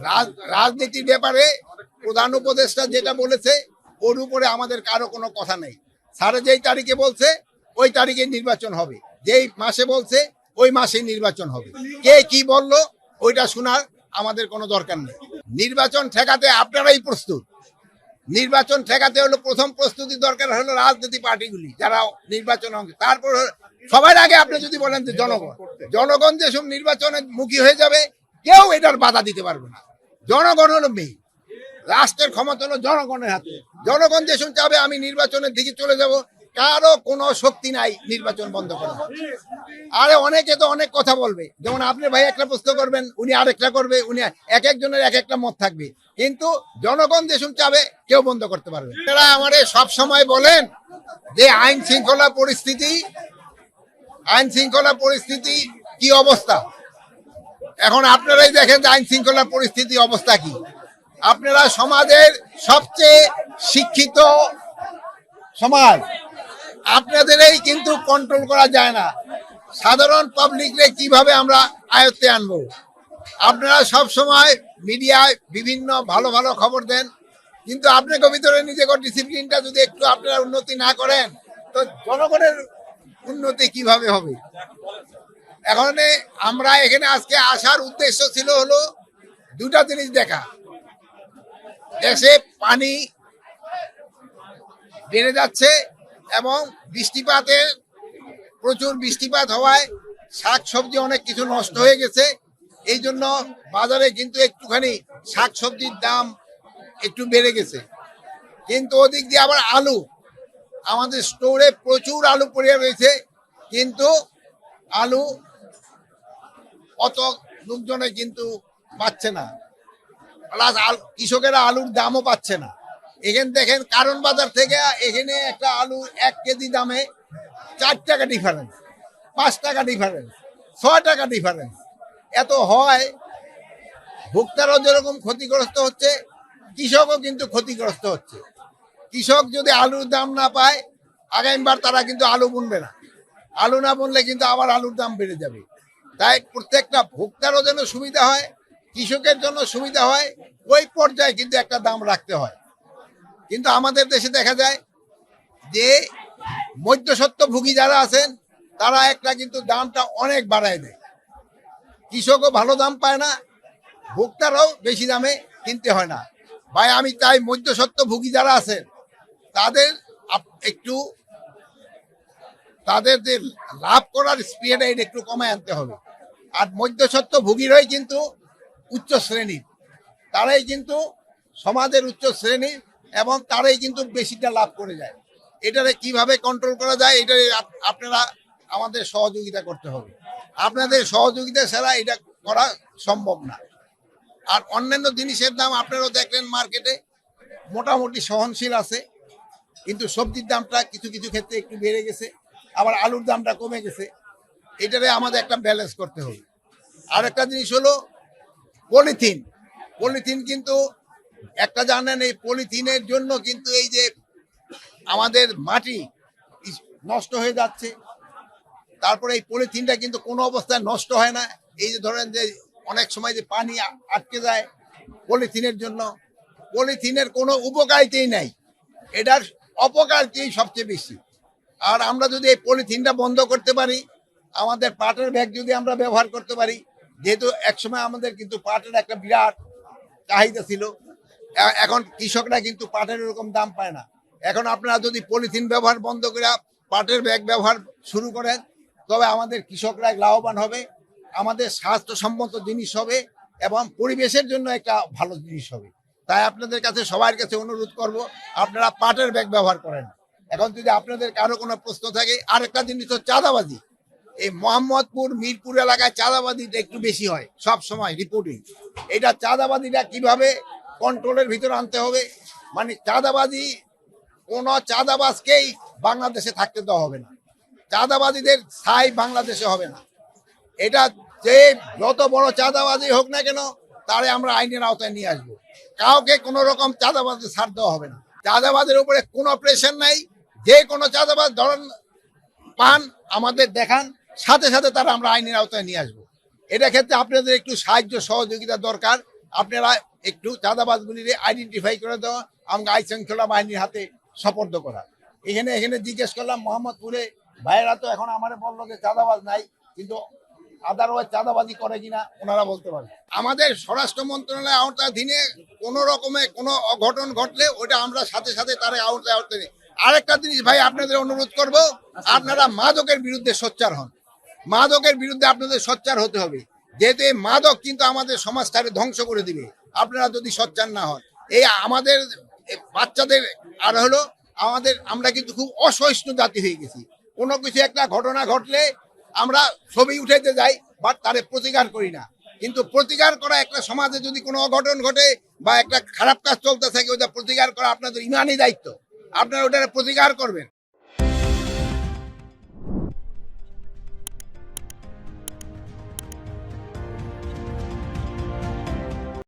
রাজ- রাজনীতির ব্যাপারে প্রধান উপদেষ্টা যেটা বলেছে, ওর উপরে আমাদের কারও কোনো কথা নেই। স্যারে যেই তারিখে বলছে, ওই তারিখে নির্বাচন হবে। যেই মাসে বলছে, ওই মাসে নির্বাচন হবে। কে কি বলল, ওইটা শোনার আমাদের কোনো দরকার নেই। নির্বাচন ঠেকাতে আপনারাই প্রস্তুত। নির্বাচন ঠেকাতে হলো প্রথম প্রস্তুতি দরকার হলো রাজনীতি পার্টিগুলি, যারা নির্বাচন অংশ তারপর সবার আগে আপনি যদি বলেন যে জনগণ জনগণ যেসব নির্বাচনের মুখী হয়ে যাবে, কেউ এটার বাধা দিতে পারবে না। জনগণ হলো মেয়ে। রাষ্ট্রের ক্ষমতা হলো জনগণের হাতে। জনগণ যেসব চাবে আমি নির্বাচনের দিকে চলে যাব। কারও কোনো শক্তি নাই নির্বাচন বন্ধ করা আরে অনেকে তো অনেক কথা বলবে। যেমন আপনি ভাই একটা প্রশ্ন করবেন, উনি আরেকটা করবে, উনি এক একজনের এক একটা মত থাকবে। কিন্তু জনগণ যেসব চাবে কেউ বন্ধ করতে পারবে এরা আমারে সব সময় বলেন যে আইন শৃঙ্খলা পরিস্থিতি আইন শৃঙ্খলা পরিস্থিতি কি অবস্থা? এখন আপনারাই দেখেন যে আইন শৃঙ্খলা পরিস্থিতি অবস্থা কি। আপনারা সমাজের সবচেয়ে শিক্ষিত সমাজ, আপনাদেরই কিন্তু কন্ট্রোল করা যায় না। সাধারণ পাবলিকরে কীভাবে আমরা আয়ত্তে আনব? আপনারা সব সময় মিডিয়ায় বিভিন্ন ভালো ভালো খবর দেন, কিন্তু আপনাকে ভিতরে নিজেকে ডিসিপ্লিনটা যদি একটু আপনারা উন্নতি না করেন, তো জনগণের উন্নতি কীভাবে হবে? এখন আমরা এখানে আজকে আসার উদ্দেশ্য ছিল হলো দুটা জিনিস দেখা। দেশে পানি বেড়ে যাচ্ছে এবং বৃষ্টিপাতের প্রচুর বৃষ্টিপাত হওয়ায় শাক সবজি অনেক কিছু নষ্ট হয়ে গেছে। এই জন্য বাজারে কিন্তু একটুখানি শাক সবজির দাম একটু বেড়ে গেছে। কিন্তু ওদিক দিয়ে আবার আলু। আমাদের স্টোরে প্রচুর আলু পড়ে রয়েছে। কিন্তু আলু অত লোকজনে কিন্তু পাচ্ছে না। প্লাস কৃষকেরা আলুর দামও পাচ্ছে না। এখানে দেখেন কারণ বাজার থেকে এখানে একটা আলু এক কেজি দামে চার টাকা ডিফারেন্স পাঁচ টাকা ডিফারেন্স ছয় টাকা ডিফারেন্স এত হয়, ভোক্তারাও যেরকম ক্ষতিগ্রস্ত হচ্ছে, কৃষকও কিন্তু ক্ষতিগ্রস্ত হচ্ছে। কৃষক যদি আলুর দাম না পায়, আগামীবার তারা কিন্তু আলু বুনবে না। আলু না বুনলে কিন্তু আবার আলুর দাম বেড়ে যাবে। তাই প্রত্যেকটা ভোক্তারও যেন সুবিধা হয়, কৃষকের জন্য সুবিধা হয়, ওই পর্যায়ে কিন্তু একটা দাম রাখতে হয়। কিন্তু আমাদের দেশে দেখা যায় যে মধ্যসত্ত্বভোগী যারা আছেন, তারা একটা কিন্তু দামটা অনেক বাড়ায় দেয়। কৃষকও ভালো দাম পায় না, ভোক্তারাও বেশি দামে কিনতে হয় না। ভাই, আমি চাই মধ্যসত্ত্বভোগী যারা আছেন, তাদের একটু তাদের যে লাভ করার স্পিডটা এটা একটু কমায় আনতে হবে। আর মধ্যসত্ত্ব ভোগীরাই কিন্তু উচ্চ শ্রেণির তারাই কিন্তু সমাজের উচ্চ শ্রেণির এবং তারাই কিন্তু বেশিটা লাভ করে যায়। এটারে কীভাবে কন্ট্রোল করা যায় এটা আপনারা আমাদের সহযোগিতা করতে হবে। আপনাদের সহযোগিতা ছাড়া এটা করা সম্ভব না। আর অন্যান্য জিনিসের দাম আপনারাও দেখলেন মার্কেটে, মোটামুটি সহনশীল আছে, কিন্তু সবজির দামটা কিছু কিছু ক্ষেত্রে একটু বেড়ে গেছে, আবার আলুর দামটা কমে গেছে। এটারে আমাদের একটা ব্যালেন্স করতে হবে। আর একটা জিনিস হলো, পলিথিন। পলিথিন কিন্তু, একটা জানেন এই পলিথিনের জন্য কিন্তু এই যে আমাদের মাটি নষ্ট হয়ে যাচ্ছে, তারপরে এই পলিথিনটা কিন্তু কোনো অবস্থায় নষ্ট হয় না। এই যে ধরেন যে অনেক সময় যে পানি আটকে যায় পলিথিনের জন্য, পলিথিনের কোনো উপকারিতাই নাই। এটার অপকারিতাই সবচেয়ে বেশি। আর আমরা যদি এই পলিথিনটা বন্ধ করতে পারি আমাদের পাটের ব্যাগ যদি আমরা ব্যবহার করতে পারি, যেহেতু একসময় আমাদের কিন্তু পাটের একটা বিরাট চাহিদা ছিল এখন কৃষকরা কিন্তু পাটের এরকম দাম পায় না। এখন আপনারা যদি পলিথিন ব্যবহার বন্ধ করে পাটের ব্যাগ ব্যবহার শুরু করেন, তবে আমাদের কৃষকরা লাভবান হবে, আমাদের স্বাস্থ্যসম্মত জিনিস হবে এবং পরিবেশের জন্য একটা ভালো জিনিস হবে। তাই আপনাদের কাছে সবার কাছে অনুরোধ করব, আপনারা পাটের ব্যাগ ব্যবহার করেন। এখন যদি আপনাদের কারও কোনো প্রশ্ন থাকে, আরেকটা জিনিস হচ্ছে চাঁদাবাজি। এই মোহাম্মদপুর, মিরপুর এলাকায় চাঁদাবাজিটা একটু বেশি হয়, সব সময় রিপোর্টিং এটা চাঁদাবাজিটা কীভাবে কন্ট্রোলের ভিতরে আনতে হবে? মানে চাঁদাবাজি, কোন চাঁদাবাজকেই বাংলাদেশে থাকতে দেওয়া হবে না। চাঁদাবাজিদের ছাই বাংলাদেশে হবে না। এটা যে যত বড় চাঁদাবাজি হোক না কেন, তারে আমরা আইনের আওতায় নিয়ে আসব। কাউকে কোনো রকম চাঁদাবাজি ছাড় দেওয়া হবে না। চাঁদাবাজের উপরে কোনো প্রেশার নাই। যে কোনো চাঁদাবাজ ধরেন, পান, আমাদের দেখান। সাথে সাথে তারা আমরা আইনের আওতায় নিয়ে আসব। এটা ক্ষেত্রে আপনাদের একটু সাহায্য সহযোগিতা দরকার। আপনারা একটু চাঁদাবাজগুলিরে আইডেন্টিফাই করে দেওয়া আমাকে আইন শৃঙ্খলা বাহিনীর হাতে সপর্দ করা। এখানে এখানে জিজ্ঞেস করলাম, মোহাম্মদপুরে ভাইয়েরা তো এখন আমার বলল যে চাঁদাবাজ নাই, কিন্তু আদারওয়াইজ চাঁদাবাজি করে কিনা? ওনারা বলতে পারে। আমাদের স্বরাষ্ট্র মন্ত্রণালয় আওতাধীনে কোনো রকমে কোনো অঘটন ঘটলে ওটা আমরা সাথে সাথে তার আওতায় আওতায়। আরেকটা জিনিস ভাই, আপনাদের অনুরোধ করব, আপনারা মাদকের বিরুদ্ধে সোচ্চার হন। মাদকের বিরুদ্ধে আপনাদের সোচ্চার হতে হবে। যেহেতু এই মাদক কিন্তু আমাদের সমাজটাকে ধ্বংস করে দিবে। আপনারা যদি সোচ্চার না হন, এই আমাদের বাচ্চাদের আর হলো আমাদের, আমরা কিন্তু খুব অসহিষ্ণু জাতি হয়ে গেছি। কোনো কিছু একটা ঘটনা ঘটলে আমরা ছবি উঠাইতে যাই, বাট তারে প্রতিকার করি না। কিন্তু প্রতিকার করা একটা সমাজে যদি কোনো অঘটন ঘটে বা একটা খারাপ কাজ চলতে থাকে ওটা প্রতিকার করা আপনাদের ইমানই দায়িত্ব। আপনারা ওটার প্রতিকার করবেন।